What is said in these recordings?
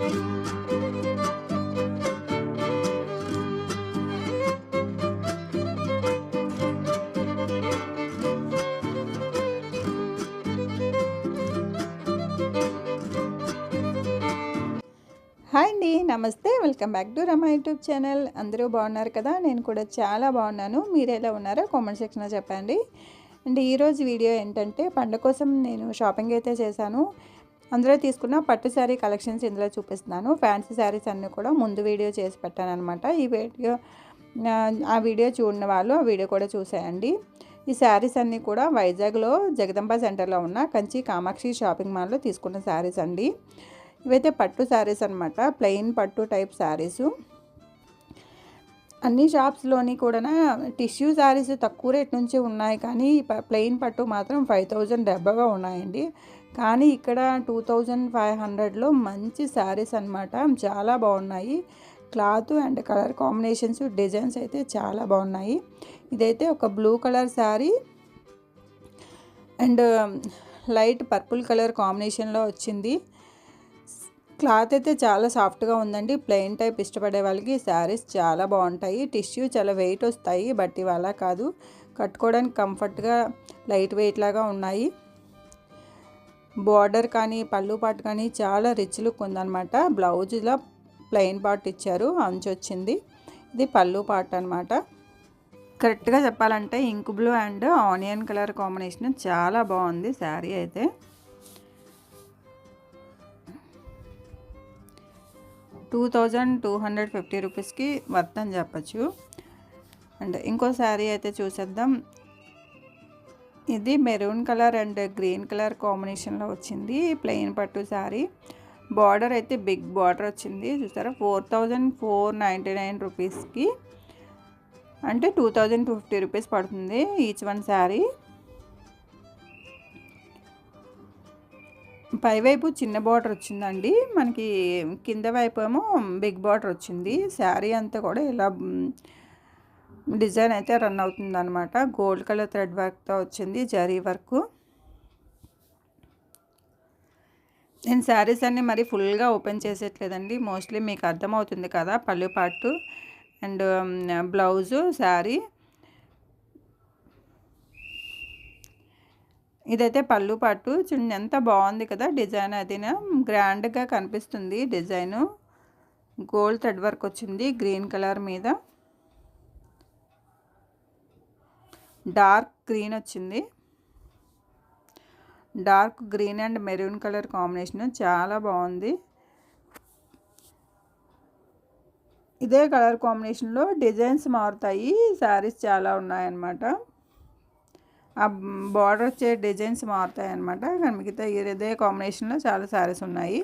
Hi అండి నమస్తే. Welcome back to Rama YouTube channel. అందరూ బాగున్నారు కదా? నేను కూడా చాలా బాగున్నాను. మీరు ఎలా ఉన్నారో కామెంట్ సెక్షన్లో చెప్పండి. అండ్ ఈరోజు వీడియో ఏంటంటే పండుగ కోసం నేను షాపింగ్ అయితే చేశాను. అందులో తీసుకున్న పట్టు శారీ కలెక్షన్స్ ఇందులో చూపిస్తున్నాను. ఫ్యాన్సీ శారీస్ అన్నీ కూడా ముందు వీడియో చేసి పెట్టాను అనమాట ఈ వీడియో ఆ వీడియో చూడిన వాళ్ళు ఆ వీడియో కూడా చూసేయండి. ఈ శారీస్ అన్నీ కూడా వైజాగ్లో జగదంబ సెంటర్లో ఉన్న కంచి కామాక్షి షాపింగ్ మాల్లో తీసుకున్న శారీస్ అండి. ఇవైతే పట్టు శారీస్ అనమాట ప్లెయిన్ పట్టు టైప్ శారీసు. అన్ని షాప్స్లోని కూడా టిష్యూ శారీస్ తక్కువ రేట్ నుంచి ఉన్నాయి. కానీ ప్లెయిన్ పట్టు మాత్రం ఫైవ్ థౌజండ్ డెబ్బగా ఉన్నాయండి. కానీ ఇక్కడ టూ థౌజండ్ ఫైవ్ హండ్రెడ్లో మంచి శారీస్ అనమాట చాలా బాగున్నాయి. Cloth and colour combinations designs అయితే చాలా బాగున్నాయి. ఇదైతే ఒక blue colour sari and light purple colour కాంబినేషన్లో వచ్చింది. క్లాత్ అయితే చాలా సాఫ్ట్గా ఉందండి. ప్లెయిన్ టైప్ ఇష్టపడే వాళ్ళకి శారీస్ చాలా బాగుంటాయి. టిష్యూ చాలా వెయిట్ వస్తాయి బట్ ఇవి కాదు. కట్టుకోవడానికి కంఫర్ట్గా లైట్ వెయిట్ లాగా ఉన్నాయి. బార్డర్ కానీ పళ్ళు పాటు కానీ చాలా రిచ్ లుక్ ఉందన్నమాట. బ్లౌజ్లో ప్లెయిన్ పార్ట్ ఇచ్చారు అంచు వచ్చింది. ఇది పళ్ళు పార్ట్ అనమాట కరెక్ట్గా చెప్పాలంటే ink blue and onion colour combination చాలా బాగుంది శారీ అయితే. Two thousand two hundred fifty రూపీస్కి వర్త్ అని చెప్పచ్చు. అండ్ ఇంకో శారీ అయితే చూసేద్దాం. ఇది maroon colour and green colour కాంబినేషన్లో వచ్చింది. ప్లెయిన్ పట్టు శారీ. బార్డర్ అయితే బిగ్ బార్డర్ వచ్చింది. చూసారా? Four thousand four ninety nine రూపీస్కి. అంటే two thousand two fifty rupees పడుతుంది ఈచ్ వన్ శారీ. పైవైపు చిన్న బార్డర్ వచ్చిందండి. మనకి కింద వైపు ఏమో బిగ్ బార్డర్ వచ్చింది. శారీ అంతా కూడా ఇలా డిజైన్ అయితే రన్ అవుతుంది అనమాట గోల్డ్ కలర్ థ్రెడ్ వర్క్తో వచ్చింది జరీ వర్క్. నేను శారీస్ అన్నీ మరి ఫుల్గా ఓపెన్ చేసేట్లేదండి మోస్ట్లీ మీకు అర్థమవుతుంది కదా పళ్ళు పాటు. And blouse sari. ఇదైతే పళ్ళు పట్టు. చూడండి ఎంత బాగుంది కదా డిజైన్ అది. గ్రాండ్గా కనిపిస్తుంది డిజైను. గోల్డ్ థ్రెడ్ వర్క్ వచ్చింది గ్రీన్ కలర్ మీద. డార్క్ గ్రీన్ వచ్చింది. Dark green and maroon colour combination చాలా బాగుంది. ఇదే కలర్ కాంబినేషన్లో డిజైన్స్ మారుతాయి. శారీస్ చాలా ఉన్నాయన్నమాట. ఆ బార్డర్ వచ్చే డిజైన్స్ మారుతాయి అనమాట కానీ మిగతా ఇదే కాంబినేషన్లో చాలా శారీస్ ఉన్నాయి.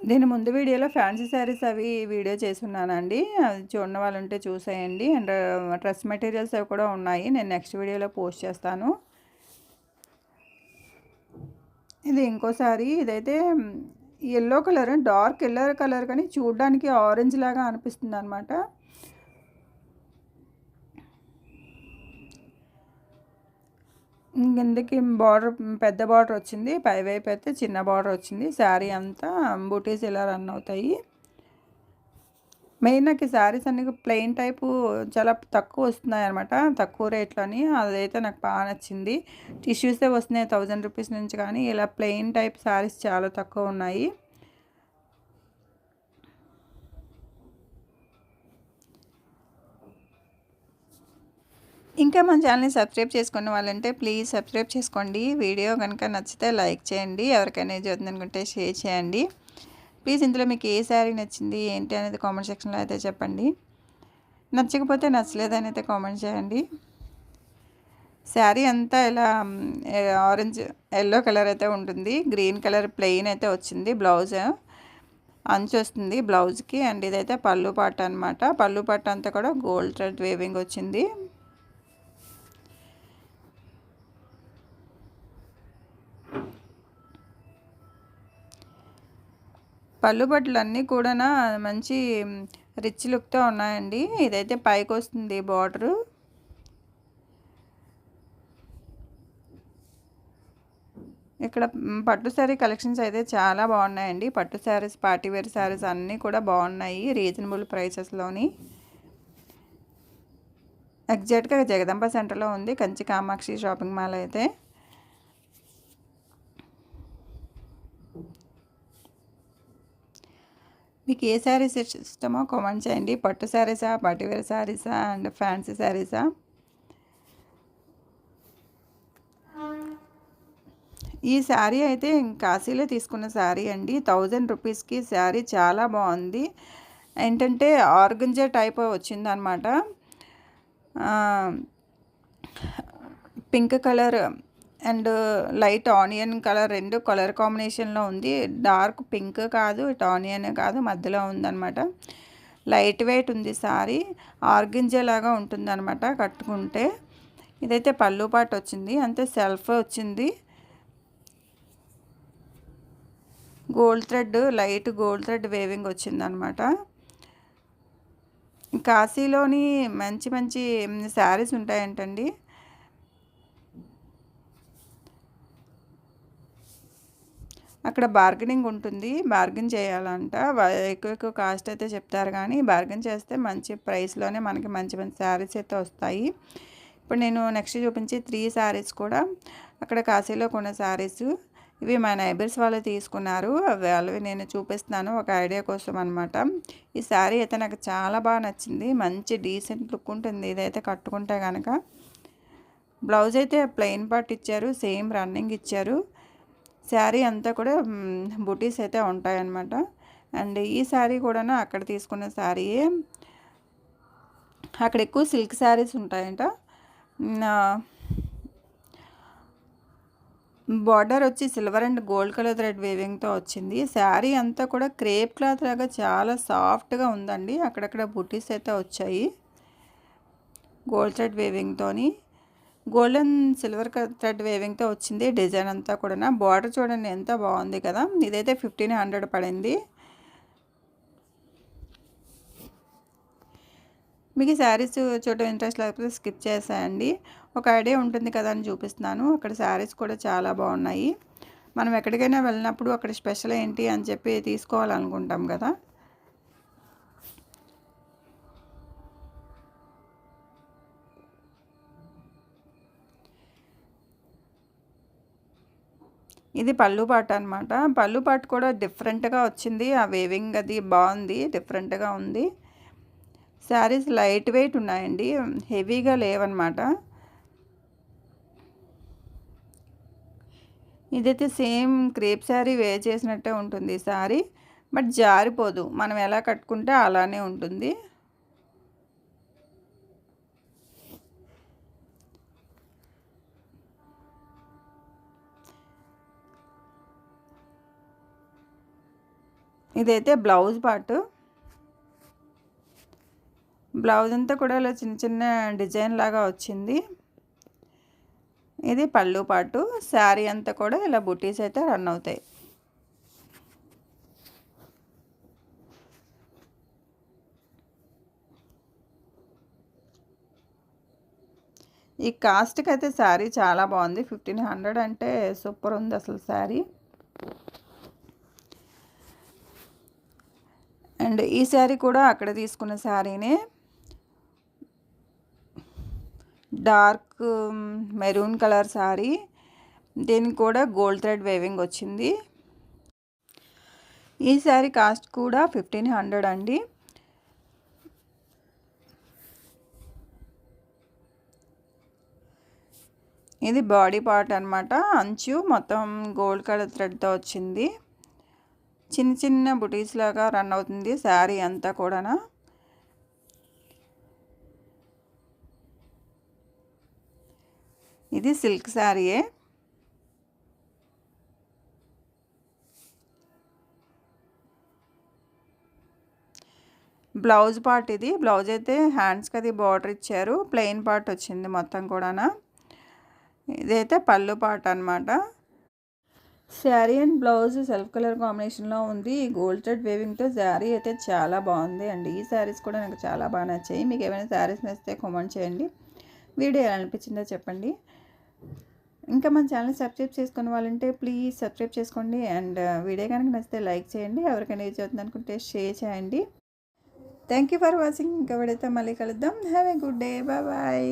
నేను ముందు వీడియోలో ఫ్యాన్సీ శారీస్ అవి వీడియో చేస్తున్నానండి. అది చూడని వాళ్ళు ఉంటే చూసేయండి. అండ్ డ్రెస్ మెటీరియల్స్ అవి కూడా ఉన్నాయి. నేను నెక్స్ట్ వీడియోలో పోస్ట్ చేస్తాను. ఇది ఇంకోసారి ఇదైతే yellow colour dark yellow colour కానీ చూడడానికి ఆరెంజ్ లాగా అనిపిస్తుంది అనమాట కిందకి బార్డర్ పెద్ద బార్డర్ వచ్చింది. పైవైపు అయితే చిన్న బార్డర్ వచ్చింది. శారీ అంతా బూటీస్ ఇలా రన్ అవుతాయి. మెయిన్ నాకు ఈ శారీస్ అన్ని ప్లెయిన్ టైపు చాలా తక్కువ వస్తున్నాయి అనమాట తక్కువ రేట్లోని అదైతే నాకు బాగా నచ్చింది. టిష్యూసే వస్తున్నాయి థౌజండ్ రూపీస్ నుంచి కానీ. ఇలా ప్లెయిన్ టైప్ శారీస్ చాలా తక్కువ ఉన్నాయి. ఇంకా మన ఛానల్ని సబ్స్క్రైబ్ చేసుకున్న వాళ్ళంటే ప్లీజ్ సబ్స్క్రైబ్ చేసుకోండి. వీడియో కనుక నచ్చితే లైక్ చేయండి. ఎవరికైనా ఇది అనుకుంటే షేర్ చేయండి. ప్లీజ్ ఇందులో మీకు ఏ శారీ నచ్చింది ఏంటి అనేది కామెంట్ సెక్షన్లో అయితే చెప్పండి. నచ్చకపోతే నచ్చలేదని అయితే కామెంట్ చేయండి. శారీ అంతా ఇలా ఆరెంజ్ ఎల్లో కలర్ అయితే ఉంటుంది. గ్రీన్ కలర్ ప్లెయిన్ అయితే వచ్చింది బ్లౌజ్. అంచు వస్తుంది బ్లౌజ్కి అండ్ ఇదైతే పళ్ళు పాట అనమాట పళ్ళు పాట అంతా కూడా గోల్డ్ థ్రెడ్ వేవింగ్ వచ్చింది. పళ్ళు బట్టలు అన్నీ కూడా మంచి రిచ్ లుక్తో ఉన్నాయండి. ఇదైతే పైకి వస్తుంది బార్డరు. ఇక్కడ పట్టు శారీ కలెక్షన్స్ అయితే చాలా బాగున్నాయండి. పట్టు శారీస్ పార్టీవేర్ శారీస్ అన్నీ కూడా బాగున్నాయి రీజనబుల్ ప్రైసెస్లోని. ఎగ్జాక్ట్గా జగదంబ సెంటర్లో ఉంది. కంచి కామాక్షి షాపింగ్ మాల్ అయితే. మీకు ఏ శారీస్ ఇష్టమో కామెంట్ చేయండి. పట్టు శారీసా పార్టీవేర్ శారీసా అండ్ ఫ్యాన్సీ శారీసా? ఈ శారీ అయితే కాశీలో తీసుకున్న శారీ అండి. థౌజండ్ రూపీస్కి శారీ చాలా బాగుంది. ఏంటంటే ఆర్గంజా టైప్ వచ్చిందనమాట pink colour and light onion colour రెండు కలర్ కాంబినేషన్లో ఉంది. డార్క్ పింక్ కాదు ఇటు ఆనియన్ కాదు మధ్యలో ఉందన్నమాట. లైట్ వెయిట్ ఉంది సారీ. ఆర్గింజే లాగా ఉంటుందన్నమాట కట్టుకుంటే. ఇదైతే పళ్ళు పాటు వచ్చింది అంతే సెల్ఫ్ వచ్చింది. Gold thread light gold thread weaving వచ్చిందనమాట కాశీలోని మంచి మంచి శారీస్ ఉంటాయంటండి. అక్కడ బార్గెనింగ్ ఉంటుంది. బార్గెన్ చేయాలంట. ఎక్కువ ఎక్కువ కాస్ట్ అయితే చెప్తారు కానీ బార్గెన్ చేస్తే మంచి ప్రైస్లోనే మనకి మంచి మంచి శారీస్ అయితే వస్తాయి. ఇప్పుడు నేను నెక్స్ట్ చూపించి త్రీ శారీస్ కూడా అక్కడ కాశీలో కొన్న శారీస్. ఇవి మా నైబర్స్ వాళ్ళు తీసుకున్నారు. వాళ్ళవి నేను చూపిస్తున్నాను. ఒక ఐడియా కోసం అనమాట ఈ శారీ అయితే నాకు చాలా బాగా నచ్చింది. మంచి డీసెంట్ లుక్ ఉంటుంది. ఇదైతే కట్టుకుంటే కనుక బ్లౌజ్ అయితే ప్లెయిన్ పార్ట్ ఇచ్చారు. సేమ్ రన్నింగ్ ఇచ్చారు. శారీ అంతా కూడా బుటీస్ అయితే ఉంటాయన్నమాట. అండ్ ఈ శారీ కూడా అక్కడ తీసుకున్న శారీయే. అక్కడ ఎక్కువ సిల్క్ శారీస్ ఉంటాయంట. బార్డర్ వచ్చి silver and gold colour thread వేవింగ్తో వచ్చింది. శారీ అంతా కూడా క్రేప్ క్లాత్ లాగా చాలా సాఫ్ట్గా ఉందండి. అక్కడక్కడ బుటీస్ అయితే వచ్చాయి. గోల్డ్ థ్రెడ్ వేవింగ్తోని. గోల్డెన్ సిల్వర్ థ్రెడ్ వేవింగ్తో వచ్చింది డిజైన్ అంతా కూడా బార్డర్ చూడండి ఎంత బాగుంది కదా. ఇదైతే ఫిఫ్టీన్ హండ్రెడ్ పడింది. మీకు శారీస్ చూడటం ఇంట్రెస్ట్ లేకపోతే స్కిప్ చేసాయండి. ఒక ఐడియా ఉంటుంది కదా అని చూపిస్తున్నాను. అక్కడ శారీస్ కూడా చాలా బాగున్నాయి. మనం ఎక్కడికైనా వెళ్ళినప్పుడు అక్కడ స్పెషల్ ఏంటి అని చెప్పి తీసుకోవాలనుకుంటాం కదా. ఇది పళ్ళు పాట అనమాట పళ్ళు పాట కూడా డిఫరెంట్గా వచ్చింది. ఆ వేవింగ్ అది బాగుంది డిఫరెంట్గా ఉంది. శారీస్ లైట్ వెయిట్ ఉన్నాయండి. హెవీగా లేవన్నమాట. ఇదైతే సేమ్ క్రేప్ శారీ వే చేసినట్టే ఉంటుంది శారీ బట్ జారిపోదు. మనం ఎలా కట్టుకుంటే అలానే ఉంటుంది. ఇదైతే బ్లౌజ్ పార్ట్ బ్లౌజ్ అంతా కూడా ఇలా చిన్న చిన్న డిజైన్ లాగా వచ్చింది. ఇది పళ్ళు పాటు. శారీ అంతా కూడా ఇలా బుటీస్ అయితే రన్ అవుతాయి. ఈ కాస్ట్కి అయితే శారీ చాలా బాగుంది. ఫిఫ్టీన్ హండ్రెడ్ అంటే సూపర్ ఉంది అసలు శారీ. అండ్ ఈ శారీ కూడా అక్కడ తీసుకున్న శారీనే. Dark maroon colour sari. దీనికి కూడా గోల్డ్ థ్రెడ్ వేవింగ్ వచ్చింది. ఈ శారీ కాస్ట్ కూడా ఫిఫ్టీన్ హండ్రెడ్ అండి. ఇది బాడీ పార్ట్ అనమాట అంచు మొత్తం గోల్డ్ కలర్ థ్రెడ్తో వచ్చింది. చిన్న చిన్న బుటీస్ లాగా రన్ అవుతుంది శారీ అంతా కూడా ఇది సిల్క్ శారీయే. బ్లౌజ్ పార్ట్ ఇది. బ్లౌజ్ అయితే హ్యాండ్స్కి అది బార్డర్ ఇచ్చారు. ప్లెయిన్ పార్ట్ వచ్చింది మొత్తం కూడా ఇదైతే పళ్ళు పార్ట్ అనమాట sari and blouse self colour కాంబినేషన్లో ఉంది. గోల్డ్ థ్రెడ్ వేవింగ్తో శారీ అయితే చాలా బాగుంది అండి. ఈ శారీస్ కూడా నాకు చాలా బాగా నచ్చాయి. మీకు ఏమైనా శారీస్ నచ్చితే కామెంట్ చేయండి. వీడియో ఎలా అనిపించిందో చెప్పండి. ఇంకా మన ఛానల్ సబ్స్క్రైబ్ చేసుకున్న వాళ్ళంటే ప్లీజ్ సబ్స్క్రైబ్ చేసుకోండి. అండ్ వీడియో కనుక నచ్చితే లైక్ చేయండి. ఎవరికైనా యూజ్ అవుతుంది అనుకుంటే షేర్ చేయండి. Thank you for watching. ఇంకా విడైతే మళ్ళీ కలుద్దాం. Have a good day. Bye.